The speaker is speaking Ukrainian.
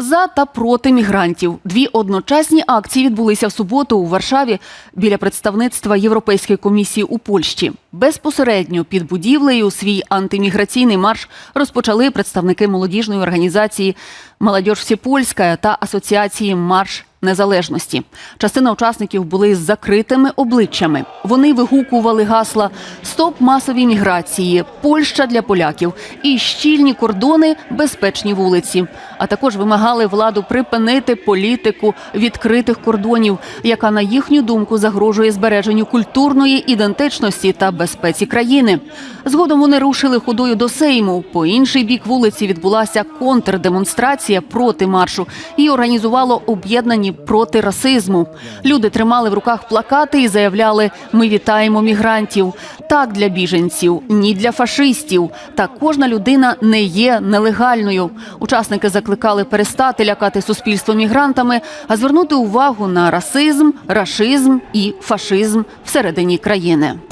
За та проти мігрантів дві одночасні акції відбулися в суботу у Варшаві біля представництва Європейської комісії у Польщі. Безпосередньо під будівлею свій антиміграційний марш розпочали представники молодіжної організації Молодіж Всепольська та асоціації Марш Незалежності. Частина учасників були з закритими обличчями. Вони вигукували гасла Стоп масовій міграції, Польща для поляків і щільні кордони, безпечні вулиці. А також вимагали владу припинити політику відкритих кордонів, яка на їхню думку загрожує збереженню культурної ідентичності та безпеці країни. Згодом вони рушили ходою до Сейму. По інший бік вулиці відбулася контрдемонстрація проти маршу і організувало об'єднані проти расизму. Люди тримали в руках плакати і заявляли: Ми вітаємо мігрантів. Так для біженців, ні для фашистів. Та кожна людина не є нелегальною. Учасники закликали перестати лякати суспільство мігрантами, а звернути увагу на расизм, рашизм і фашизм всередині країни.